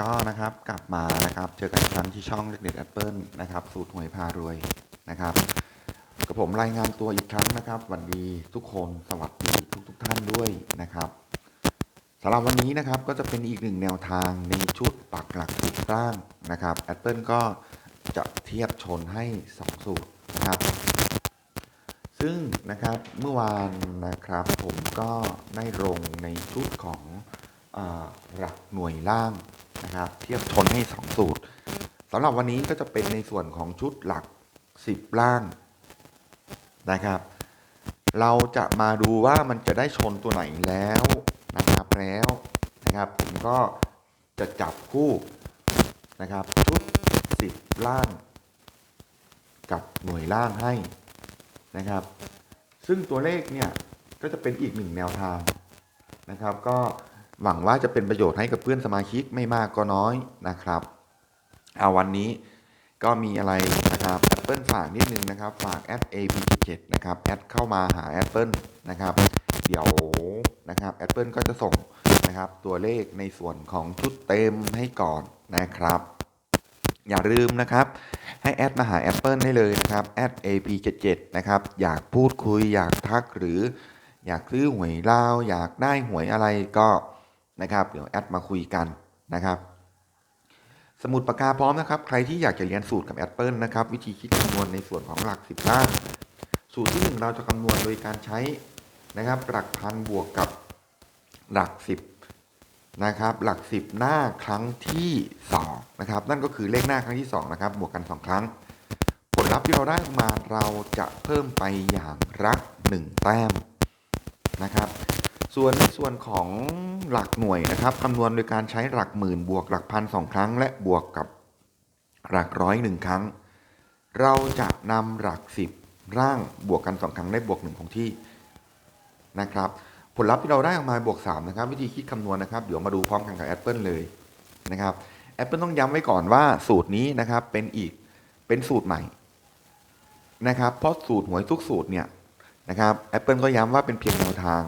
ก็นะครับกลับมานะครับเจอกันอีกครั้งที่ช่องเล็กเด็ดแอปเปิลนะครับสูตรหวยพารวยนะครับกับผมรายงานตัวอีกครั้งนะครับสวัสดีทุกคนสวัสดีทุกทุกท่านด้วยนะครับสำหรับวันนี้นะครับก็จะเป็นอีกหนึ่งแนวทางในชุดปักหลักสิบร่างนะครับแอปเปิลก็จะเทียบชนให้ 2 สูตรนะครับซึ่งนะครับเมื่อวานนะครับผมก็ได้ลงในชุดของอหลักหน่วยล่าง นะครับ เทียบชนให้ 2 สูตรสำหรับวันนี้ก็จะเป็นในส่วนของชุดหลัก 10 ล่างนะครับ เราจะมาดูว่ามันจะได้ชนตัวไหนแล้วนะครับแล้วนะครับผมก็จะจับคู่นะครับ ชุด 10 ล่าง กับหน่วยล่างให้นะครับ ซึ่งตัวเลขเนี่ยก็จะเป็นอีกหนึ่งแนวทางนะครับ ก็ หวังว่าจะเป็นประโยชน์ให้กับเพื่อนสมาชิกไม่มากก็น้อยนะครับเอาวันนี้ก็มีอะไรนะครับ Apple ฝากนิดนึงนะครับ ฝากแอด AP7 นะครับแอดเข้ามาหา Apple นะครับ เดี๋ยวนะครับ Apple ก็จะส่งนะครับตัวเลขในส่วนของชุดเต็มให้ก่อนนะครับ อย่าลืมนะครับ ให้แอดมาหา Apple ได้เลยนะครับแอด ap77 นะครับ อยากพูดคุยอยากทักหรือ อยากซื้อหวยลาวอยากได้หวยอะไรก็ นะครับ เดี๋ยวแอดมาคุยกันนะครับ สมุดปากกาพร้อมนะครับ ใครที่อยากจะเรียนสูตรกับ Apple นะครับ วิธีคิดคำนวณในส่วนของหลักสิบล่างสูตรที่หนึ่งเราจะคำนวณโดยการใช้นะครับ หลักพันบวกกับหลักสิบนะครับ หลัก10หน้าครั้งที่2นะครับ นั่นก็คือเลขหน้าครั้งที่2นะครับ บวกกัน 2 ครั้ง ผลลัพธ์ที่เราได้มาเราจะเพิ่มไปอย่างรัก 1 แต้มนะครับ ส่วนในส่วนของหลักหน่วยนะครับคำนวณโดยการใช้หลักหมื่นบวกหลักพันสองครั้ง และบวกกับหลักร้อยหนึ่งครั้ง เราจะนำหลัก10ร่างบวกกัน2ครั้งได้บวก1ของที่นะครับ ผลลัพธ์ที่เราได้ออกมาบวก3นะครับ วิธีคิดคำนวณนะครับ เดี๋ยวมาดูพร้อมกันกับ Apple เลยนะครับ Apple ต้องย้ำไว้ก่อนว่าสูตรนี้นะครับเป็นอีกเป็นสูตรใหม่นะครับเพราะสูตรหวยทุกสูตรเนี่ยนะครับ Apple ก็ย้ำว่าเป็นเพียงแนวทาง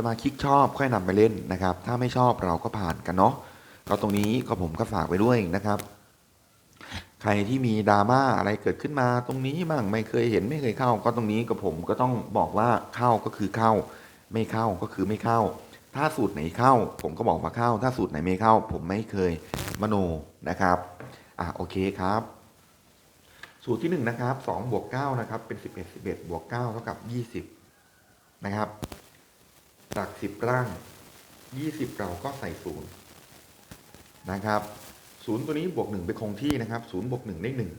สมาชิกชอบค่อยนำไปเล่นนะครับ ถ้าไม่ชอบเราก็ผ่านกันเนาะก็ตรงนี้ก็ผมก็ฝากไว้ด้วยนะครับ ใครที่มีดราม่าอะไรเกิดขึ้นมาตรงนี้มั่งไม่เคยเห็นไม่เคยเข้า ก็ตรงนี้กับผมก็ต้องบอกว่าเข้าก็คือเข้า ไม่เข้าก็คือไม่เข้า ถ้าสูตรไหนเข้า ผมก็บอกว่าเข้า ถ้าสูตรไหนไม่เข้า ผมไม่เคยมโนนะครับอะโอเคครับ สูตรที่หนึ่งนะครับสองบวกเก้านะครับเป็นสิบเอ็ดสิบเอ็ดบวกเก้าเท่ากับยี่สิบนะครับ หลักสิบร่างยี่สิบเราก็ใส่ศูนย์นะครับศูนย์ตัวนี้บวกหนึ่งไปคงที่นะครับศูนย์บวกหนึ่งได้หนึ่ง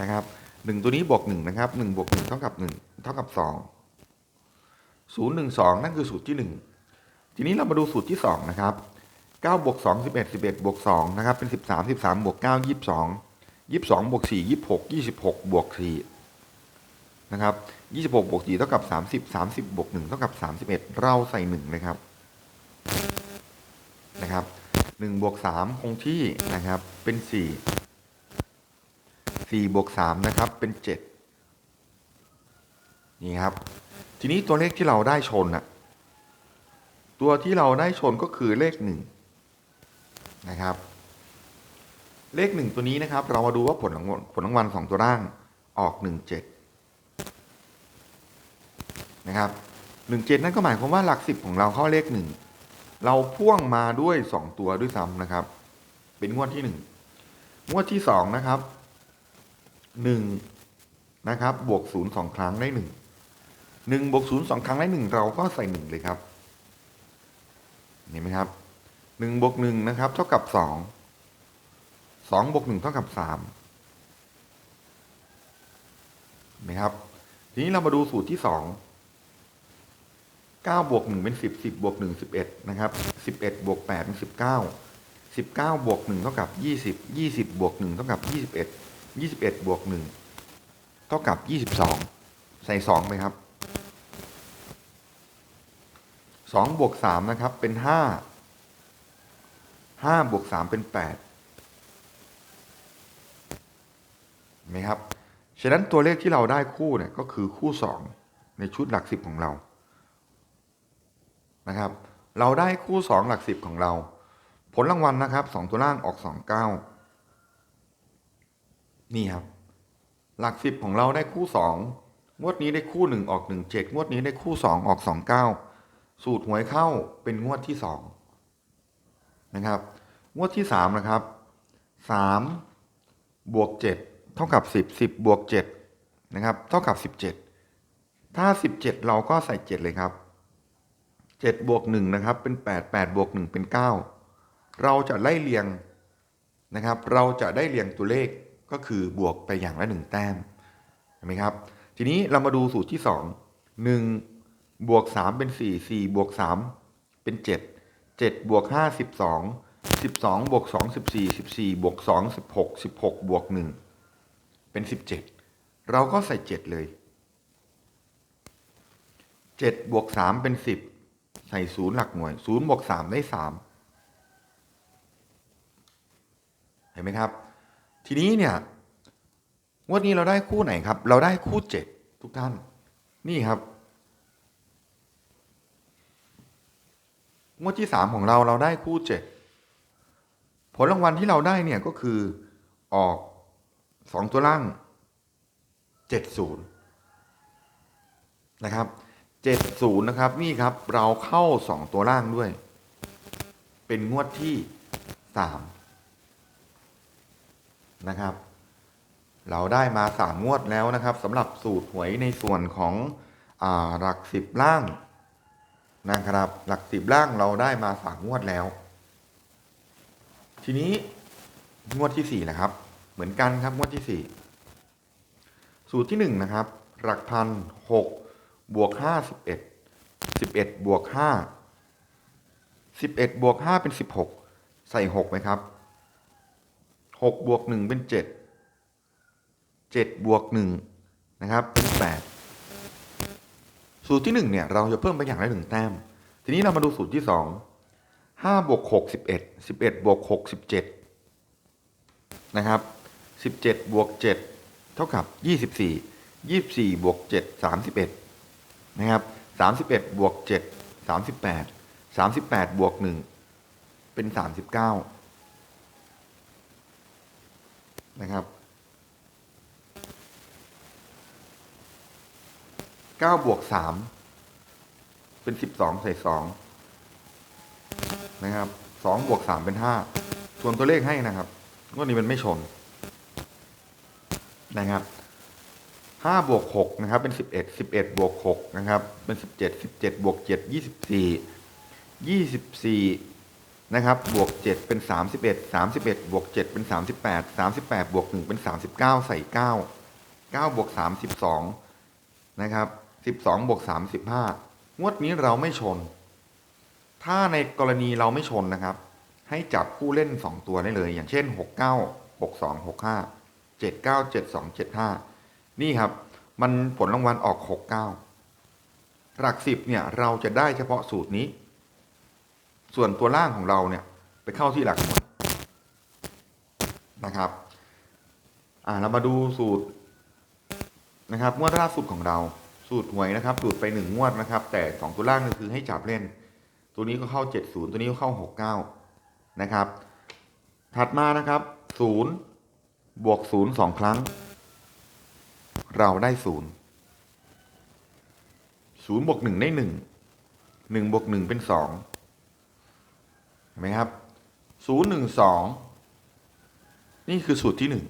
นะครับหนึ่งตัวนี้บวกหนึ่งนะครับหนึ่งบวกหนึ่งเท่ากับหนึ่งเท่ากับสองศูนย์หนึ่งสองนั่นคือสูตรที่หนึ่งทีนี้เรามาดูสูตรที่สองนะครับเก้าบวกสองสิบเอ็ดสิบเอ็ดบวกสองนะครับเป็นสิบสามสิบสามบวกเก้ายี่สิบสองยี่สิบสองบวกสี่ยี่สิบหกยี่สิบหกบวกสี่ นะครับยี่สิบหกบวกสี่เท่ากับสามสิบสามสิบบวกหนึ่งเท่ากับสามสิบเอ็ดเราใส่หนึ่งเลยครับนะครับหนึ่งบวกสามคงที่นะครับเป็นสี่สี่บวกสามนะครับเป็นเจ็ดนี่ครับ ทีนี้ตัวเลขที่เราได้ชนน่ะตัวที่เราได้ชนก็คือเลขหนึ่งนะครับ เลขหนึ่งตัวนี้นะครับ เรามาดูว่าผลรางวัลผลรางวัลสองตัวร่างออกห นะครับหนึ่งเจ็ดนั่นก็หมายความว่าหลักสิบของเราเข้าเลขหนึ่งเราพ่วงมาด้วยสองตัวด้วยซ้ำนะครับ เป็นงวดที่หนึ่งงวดที่สองนะครับหนึ่งนะครับ บวกศูนย์สองครั้งได้หนึ่งหนึ่งบวกศูนย์สองครั้งได้หนึ่งเราก็ใส่หนึ่งเลยครับเห็นไหมครับหนึ่งบวกหนึ่งนะครับ เท่ากับสองสองบวกหนึ่งเท่ากับสามเห็นไหมครับ ทีนี้เรามาดูสูตรที่สอง เก้าบวกหนึ่งเป็นสิบสิบบวกหนึ่งสิบเอ็ดนะครับสิบเอ็ดบวกแปดเป็นสิบเก้าสิบเก้าบวกหนึ่งเท่ากับยี่สิบยี่สิบบวกหนึ่งเท่ากับยี่สิบเอ็ดยี่สิบเอ็ดบวกหนึ่งเท่ากับยี่สิบสองใส่สองไปครับสองบวกสามนะครับ เป็นห้าห้าบวกสามเป็นแปดเห็นไหมครับ ฉะนั้นตัวเลขที่เราได้คู่เนี่ยก็คือคู่สองในชุดหลักสิบของเรา นะครับ เราได้คู่สองหลักสิบของเรา ผลรางวัลนะครับสองตัวล่างออกสองเก้านี่ครับ หลักสิบของเราได้คู่สองงวดนี้ได้คู่หนึ่งออกหนึ่งเจ็ดงวดนี้ได้คู่สองออกสองเก้าสูตรหวยเข้าเป็นงวดที่สองนะครับ งวดที่สามนะครับสามบวกเจ็ดเท่ากับสิบสิบบวกเจ็ดนะครับ เท่ากับสิบเจ็ดถ้าสิบเจ็ดเราก็ใส่เจ็ดเลยครับ เจ็ดบวกหนึ่งนะครับเป็นแปดแปดบวกหนึ่งเป็นเก้าเราจะไล่เรียงนะครับ เราจะได้เรียงตัวเลขก็คือบวกไปอย่างละหนึ่งแต้มเห็นไหมครับ ทีนี้เรามาดูสูตรที่สองหนึ่งบวกสามเป็นสี่สี่บวกสามเป็นเจ็ดเจ็ดบวกห้าสิบสองสิบสองบวกสองสิบสี่สิบสี่บวกสองสิบหกสิบหกบวกหนึ่งเป็นสิบเจ็ดเราก็ใส่เจ็ดเลยเจ็ดบวกสามเป็นสิบ ใส่ศูนย์หลักหน่วยศูนย์บวกสามได้สามเห็นไหมครับ ทีนี้เนี่ยงวันนี้เราได้คู่ไหนครับ เราได้คู่เจ็ดทุกท่าน นี่ครับงวดที่สามของเราเราได้คู่เจ็ดผลรางวัลที่เราได้เนี่ยก็คือออกสองตัวล่างเจ็ดศูนย์นะครับ เจ็ดศูนย์นะครับ นี่ครับเราเข้าสองตัวล่างด้วย เป็นงวดที่สามนะครับ เราได้มาสามงวดแล้วนะครับสำหรับสูตรหวยในส่วนของอหลักสิบล่างนะครับ หลักสิบล่างเราได้มาสามงวดแล้ว ทีนี้งวดที่สี่นะครับ เหมือนกันครับงวดที่สี่สูตรที่หนึ่งนะครับ หลักพันหก บวกห้าสิบเอ็ดสิบเอ็ดบวกห้าสิบเอ็ดบวกห้าเป็นสิบหกใส่หกไหมครับหกบวกหนึ่งเป็นเจ็ดเจ็ดบวกหนึ่งนะครับเป็นแปดสูตรที่หนึ่งเนี่ยเราจะเพิ่มไปอย่างละหนึ่งแต้ม ทีนี้เรามาดูสูตรที่สองห้าบวกหกสิบเอ็ดสิบเอ็ดบวกหกสิบเจ็ดนะครับสิบเจ็ดบวกเจ็ดเท่ากับยี่สิบสี่ยี่สิบสี่บวกเจ็ดสามสิบเอ็ด นะครับสามสิบเอ็ดบวกเจ็ดสามสิบแปดสามสิบแปดบวกหนึ่งเป็นสามสิบเก้านะครับเก้าบวกสามเป็นสิบสองใส่สองนะครับสองบวกสามเป็นห้าส่วนตัวเลขให้นะครับงวดนี้มันไม่ชนนะครับ ห้าบวกหกนะครับเป็นสิบเอ็ดสิบเอ็ดบวกหกนะครับเป็นสิบเจ็ดสิบเจ็ดบวกเจ็ดยี่สิบสี่ยี่สิบสี่นะครับบวกเจ็ดเป็นสามสิบเอ็ดสามสิบเอ็ดบวกเจ็ดเป็นสามสิบแปดสามสิบแปดบวกหนึ่งเป็นสามสิบเก้าใส่เก้าเก้าบวกสามสิบสองนะครับสิบสองบวกสามสิบห้างวดนี้เราไม่ชน ถ้าในกรณีเราไม่ชนนะครับ ให้จับคู่เล่นสองตัวได้เลย อย่างเช่นหกเก้าหกสองหกห้าเจ็ดเก้าเจ็ดสองเจ็ดห้า นี่ครับ มันผลรางวัลออกหกเก้าหลักสิบเนี่ยเราจะได้เฉพาะสูตรนี้ ส่วนตัวล่างของเราเนี่ยไปเข้าที่หลักหน่วยนะครับ อ่าเรามาดูสูตรนะครับงวดล่าสุดของเราสูตรหวยนะครับสูตรไปหนึ่งงวดนะครับ แต่สองตัวล่างก็คือให้จับเล่น ตัวนี้ก็เข้าเจ็ดศูนย์ตัวนี้ก็เข้าหกเก้านะครับ ถัดมานะครับศูนย์บวกศูนย์สองครั้ง เราได้ศูนย์ศูนย์บวกหนึ่งได้หนึ่งหนึ่งบวกหนึ่งเป็นสองเห็นไหมครับศูนย์หนึ่งสองนี่คือสูตรที่หนึ่ง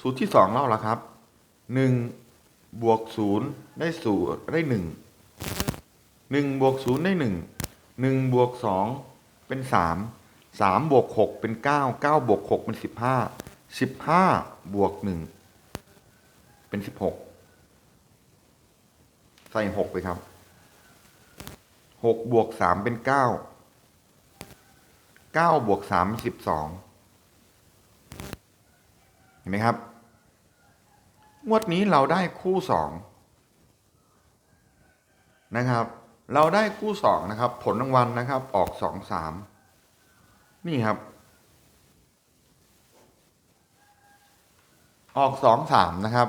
สูตรที่สองเล่าละครับหนึ่งบวกศูนย์ได้ศูนย์ได้หนึ่งหนึ่งบวกศูนย์ได้หนึ่งหนึ่งบวกสองเป็นสามสามบวกหกเป็นเก้าเก้าบวกหกเป็นสิบห้าสิบห้าบวกหนึ่ง เป็นสิบหกใส่หกไปครับหกบวกสามเป็นเก้าเก้าบวกสามสิบสองเห็นไหมครับ งวดนี้เราได้คู่สองนะครับ เราได้คู่สองนะครับ ผลรางวัลนะครับ ออกสองสามนี่ครับ ออกสองสามนะครับ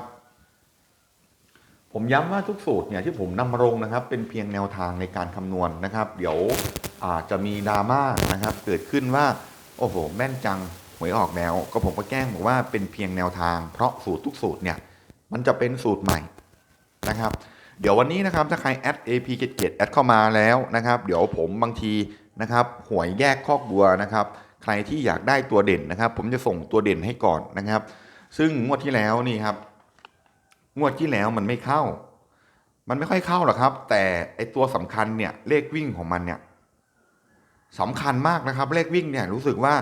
ผมย้ำว่าทุกสูตรเนี่ยที่ผมนำมาลงนะครับ เป็นเพียงแนวทางในการคำนวณนะครับ เดี๋ยวอาจจะมีดราม่านะครับ เกิดขึ้นว่า โอ้โห แม่นจังหวยออกแนวก็ผมก็แกล้งบอกว่าเป็นเพียงแนวทาง เพราะสูตรทุกสูตรเนี่ยมันจะเป็นสูตรใหม่นะครับ เดี๋ยววันนี้นะครับถ้าใครแอด AP 7 7แอดเข้ามาแล้วนะครับ เดี๋ยวผมบางทีนะครับหวยแยกคอกบัวนะครับ ใครที่อยากได้ตัวเด่นนะครับ ผมจะส่งตัวเด่นให้ก่อนนะครับ ซึ่งงวดที่แล้วนี่ครับ งวดที่แล้วมันไม่เข้า มันไม่ค่อยเข้าหรอกครับ แต่ไอตัวสำคัญเนี่ยเลขวิ่งของมันเนี่ยสำคัญมากนะครับ เลขวิ่งเนี่ยรู้สึกว่า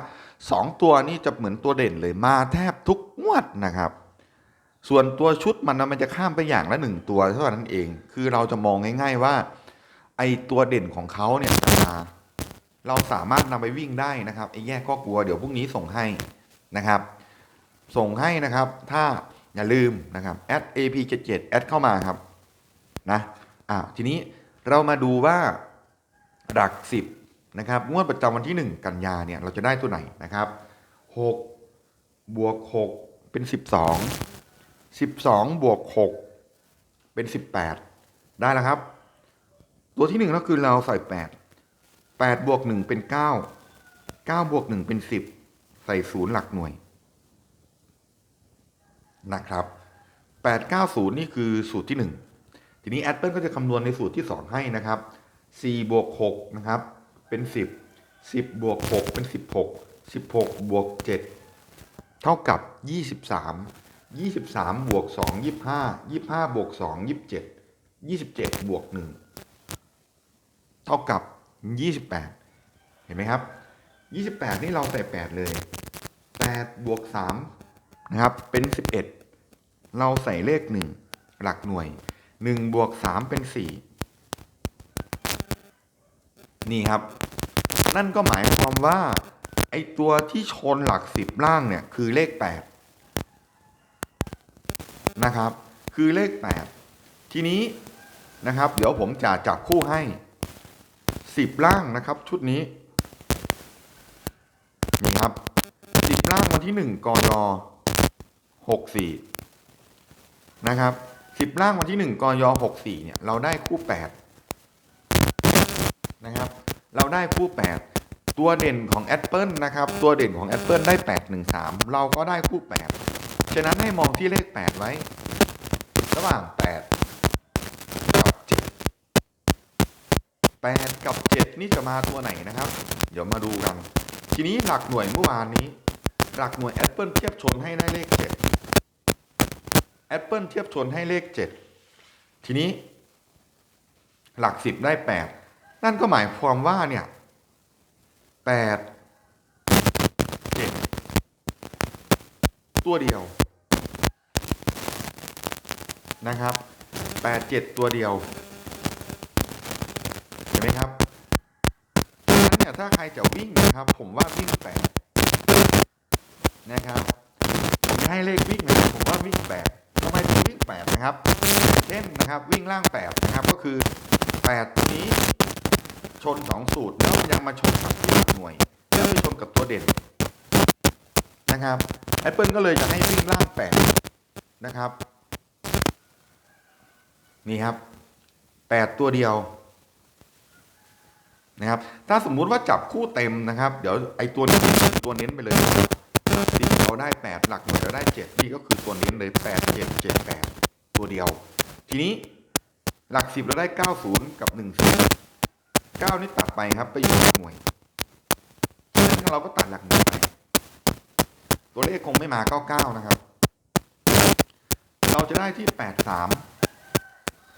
สองตัวนี้จะเหมือนตัวเด่นเลยมาแทบทุกงวดนะครับ ส่วนตัวชุดมันนะมันจะข้ามไปอย่างละหนึ่งตัวเท่านั้นเอง คือเราจะมองง่าย ๆว่า ไอตัวเด่นของเขาเนี่ยจะมาเราสามารถนำไปวิ่งได้นะครับไอแยกก็กลัวเดี๋ยวพรุ่งนี้ส่งให้นะครับ ส่งให้นะครับ ถ้า อย่าลืมนะครับ @ap77 แอดเข้ามาครับนะอ่าทีนี้เรามาดูว่าหลักสิบนะครับงวดประจำวันที่ 1 กันยาเนี่ยเราจะได้ตัวไหนนะครับ6บวก6เป็น 12 12บวก6เป็น 18 ได้แล้วครับ ตัวที่ 1 ก็คือเราใส่ 8 8บวก1เป็น 9 9บวก1เป็น 10 ใส่ศูนย์หลักหน่วย นะครับ890 นี่คือสูตรที่ 1 ทีนี้แอดเปิลก็จะคำนวณในสูตรที่ 2 ให้นะครับ4บวก6นะครับเป็น 10 10บวก6เป็น 16 16บวก7เท่ากับ 23 23บวก2 25 25บวก2 27 27บวก1เท่ากับ 28 เห็นไหมครับ 28 นี่เราใส่ 8 เลย 8บวก3 นะครับ เป็น 11 เราใส่เลข 1 หลักหน่วย 1 บวก 3 เป็น 4 นี่ครับ นั่นก็หมายความว่า ไอตัวที่ชนหลัก 10 ล่างเนี่ย คือเลข 8 นะครับ คือเลข 8 ทีนี้นะครับ เดี๋ยวผมจะจับคู่ให้ 10 ล่างนะครับ ชุดนี้นี่ครับ 10 ล่างวันที่ 1กย 64 นะครับ 10 ล่างวันที่ 1กย64 เนี่ย เราได้คู่ 8 นะครับ เราได้คู่ 8 ตัวเด่นของแอปเปิลนะครับ ตัวเด่นของแอปเปิลได้ 813 เราก็ได้คู่ 8 ฉะนั้นให้มองที่เลข 8 ไว้ ระหว่าง 8 กับ 7 8 กับ 7 นี่จะมาตัวไหนนะครับ เดี๋ยวมาดูกัน ทีนี้หลักหน่วยเมื่อวานนี้หลักหน่วยแอปเปิลเทียบชนให้ได้เลข 7 แอปเปิลเทียบชนให้เลข 7 ทีนี้ หลัก 10 ได้ 8 นั่นก็หมายความว่าเนี่ย8 7 ตัวเดียวนะครับ 8 7 ตัวเดียว เห็นไหมครับดังนั้นเนี่ยถ้าใครจะวิ่งนะครับ ผมว่าวิ่ง 8 นะครับ ผมให้เลขวิ่งนะผมว่าวิ่ง 8 วิ่ง8นะครับ เช่นนะครับวิ่งล่าง8นะครับก็คือ8ตัวนี้ชน 2 สูตรแล้วยังมาชนกับที่หลักหน่วยแล้วไปชนกับตัวเด่นนะครับ Apple ก็เลยจะให้วิ่งล่าง8นะครับนี่ครับ 8 ตัวเดียวนะครับ ถ้าสมมุติว่าจับคู่เต็มนะครับ เดี๋ยวไอ้ตัวนี้ตัวเน้นไปเลย สิบเราได้ 8 หลักหน่วยเราได้ 7 นี่ก็คือตัวเน้นเลย 8 7 7 8 ตัวเดียว ทีนี้หลัก 10 เราได้ 90 กับ 1 0 9 นี่ตัดไปครับไปอยู่หลักหน่วยฉะนั้นเราก็ตัดหลักหน่วยไป ตัวเลขคงไม่มา 99 นะครับ เราจะได้ที่ 83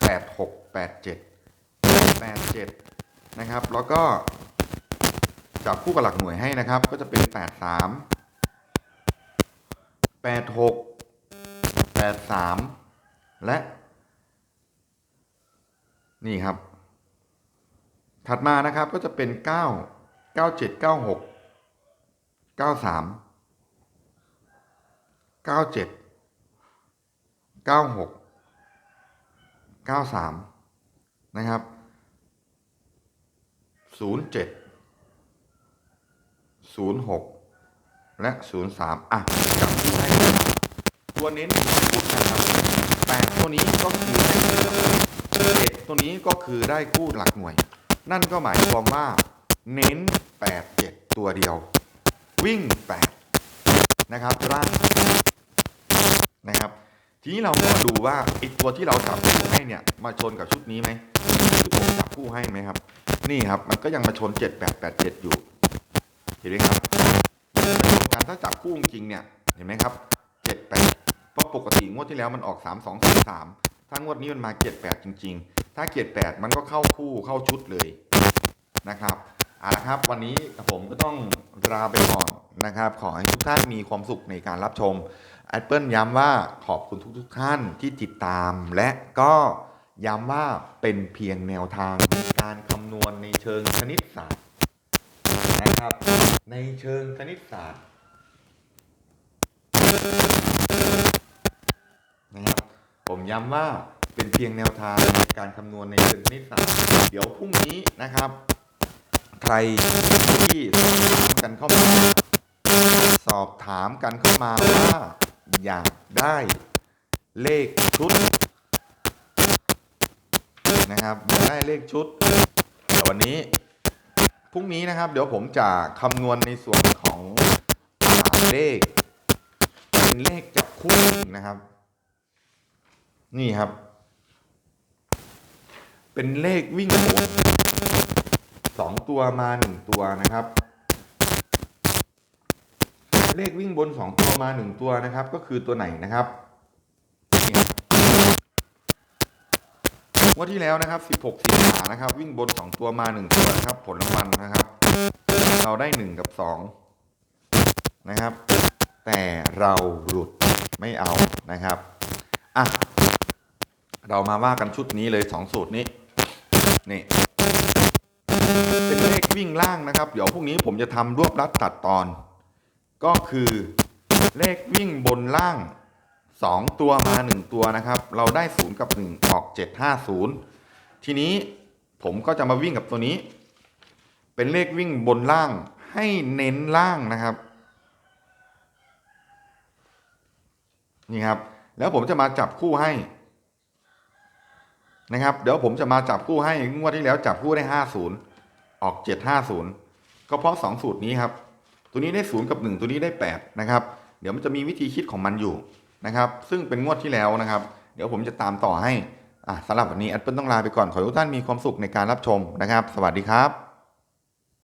86 87 87 นะครับ แล้วก็จับคู่กับหลักหน่วยให้นะครับ ก็จะเป็น 83 86 83 และ นี่ครับ ถัดมานะครับก็จะเป็น 9 97 96 93 97 96 93 นะครับ 07 06 และ 03 อะจับคู่ให้ครับตัวเน้นพูดนะครับแปดตัวนี้ก็คือได้เจ็ดตัวนี้ก็คือได้คู่หลักหน่วย นั่นก็หมายความว่า เน้น 8 7 ตัวเดียว วิ่ง 8 นะครับร่างนะครับ ทีนี้เรามาดูว่าไอีตัวที่เราจับคู่ให้เนี่ย มาชนกับชุดนี้ไหมที่ผมจับคู่ให้ไหมครับ นี่ครับ มันก็ยังมาชน 7 8 8 7 อยู่ เห็นไหมครับ มาชนกันถ้าจับคู่จริงเนี่ยเห็นไหมครับ7 8เพราะปกติงวดที่แล้วมันออก3 2 3 3ถ้างวดนี้มันมา7 8จริง ๆ ถ้า7 8มันก็เข้าคู่เข้าชุดเลยนะครับเอาละครับ วันนี้ผมก็ต้องลาไปก่อนนะครับ ขอให้ทุกท่านมีความสุขในการรับชม Apple ย้ำว่าขอบคุณทุกๆท่านที่ติดตาม และก็ย้ำว่าเป็นเพียงแนวทางการคำนวณในเชิงคณิตศาสตร์ ครับ ในเชิงคณิตศาสตร์นะครับผมย้ำว่าเป็นเพียงแนวทางในการคำนวณในเชิงคณิตศาสตร์เดี๋ยวพรุ่งนี้นะครับ ใครที่สอบถามกันเข้ามา สอบถามกันเข้ามาว่าอยากได้เลขชุดนะครับอยากได้เลขชุดแต่วันนี้ พรุ่งนี้นะครับ เดี๋ยวผมจะคำนวณในส่วนของอาเลข เป็นเลขจับคู่นะครับ นี่ครับ เป็นเลขวิ่งบนสองตัวมาหนึ่งตัวนะครับ เลขวิ่งบนสองตัวมาหนึ่งตัวนะครับ ก็คือตัวไหนนะครับนี่ครับง ว่าที่แล้วนะครับ 16 สิงหานะครับ วิ่งบนสองตัวมาหนึ่งตัวนะครับ ผลรางวัลนะครับ เราได้หนึ่งกับสองนะครับ แต่เราหลุดไม่เอานะครับอะเรามาว่ากันชุดนี้เลยสองสูตรนี้ นี่ เป็นเลขวิ่งล่างนะครับ เดี๋ยวพรุ่งนี้ผมจะทำรวบรัดตัดตอน ก็คือเลขวิ่งบนล่าง 2 ตัวมา 1 ตัวนะครับ เราได้ 0 กับ 1 ออก 750 ทีนี้ผมก็จะมาวิ่งกับตัวนี้ เป็นเลขวิ่งบนล่างให้เน้นล่างนะครับ นี่ครับ แล้วผมจะมาจับคู่ให้นะครับ เดี๋ยวผมจะมาจับคู่ให้งวดที่แล้วจับคู่ได้ 50 ออก 750 ก็เพราะ 2 สูตรนี้ครับ ตัวนี้ได้ 0 กับ 1 ตัวนี้ได้ 8 นะครับ เดี๋ยวมันจะมีวิธีคิดของมันอยู่ นะครับ ซึ่งเป็นงวดที่แล้วนะครับ เดี๋ยวผมจะตามต่อให้อะสำหรับวันนี้แอดเปิลต้องลาไปก่อนขอให้ทุกท่านมีความสุขในการรับชมนะครับ สวัสดีครับ